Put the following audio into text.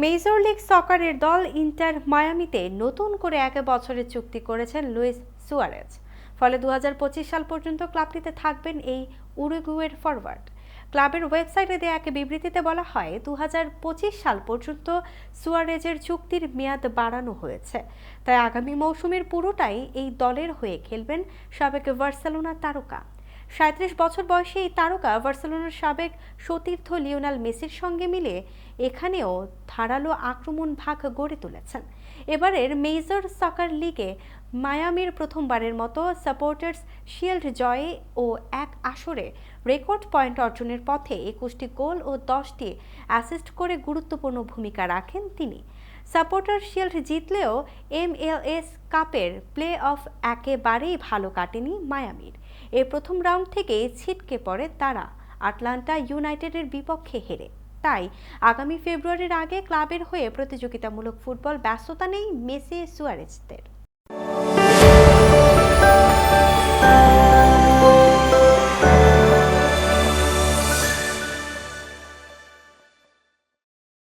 Major league সকারের দল inter মায়ামিতে নতুন করে এক বছরের চুক্তি করেছেন লুইস সুয়ারেজ। ফলে দু হাজার পঁচিশ সাল পর্যন্ত ক্লাবটিতে থাকবেন এই উরুগুয়ের ফরওয়ার্ড ক্লাবের ওয়েবসাইটে দেওয়া এক বিবৃতিতে বলা হয় দু হাজার পঁচিশ সাল পর্যন্ত সুয়ারেজের চুক্তির মেয়াদ বাড়ানো হয়েছে। তাই আগামী মৌসুমের পুরোটাই এই দলের হয়ে খেলবেন সাবেক বার্সেলোনা তারকা। সাঁত্রিশ বছর বয়সী এই তারকা বার্সেলোনার সাবেক সতীর্থ লিওনাল মেসির সঙ্গে মিলে এখানেও ধারালো আক্রমণ ভাগ গড়ে তুলেছেন। এবারের মেজর সকার লিগে মায়ামির প্রথমবারের মতো সাপোর্টার্স শিল্ড জয়ে ও এক আসরে রেকর্ড পয়েন্ট অর্জনের পথে একুশটি গোল ও দশটি অ্যাসিস্ট করে গুরুত্বপূর্ণ ভূমিকা রাখেন তিনি। সাপোর্টার শিল্ড জিতলেও এমএলএস কাপের প্লে অফ একেবারেই ভালো কাটেনি মায়ামির। এ প্রথম রাউন্ড থেকেই ছিটকে পড়ে তারা, আটলান্টা ইউনাইটেডের বিপক্ষে হেরে। তাই আগামী ফেব্রুয়ারির আগে ক্লাবের হয়ে প্রতিযোগিতামূলক ফুটবল ব্যস্ততা নেই মেসে সুয়ারেজদের।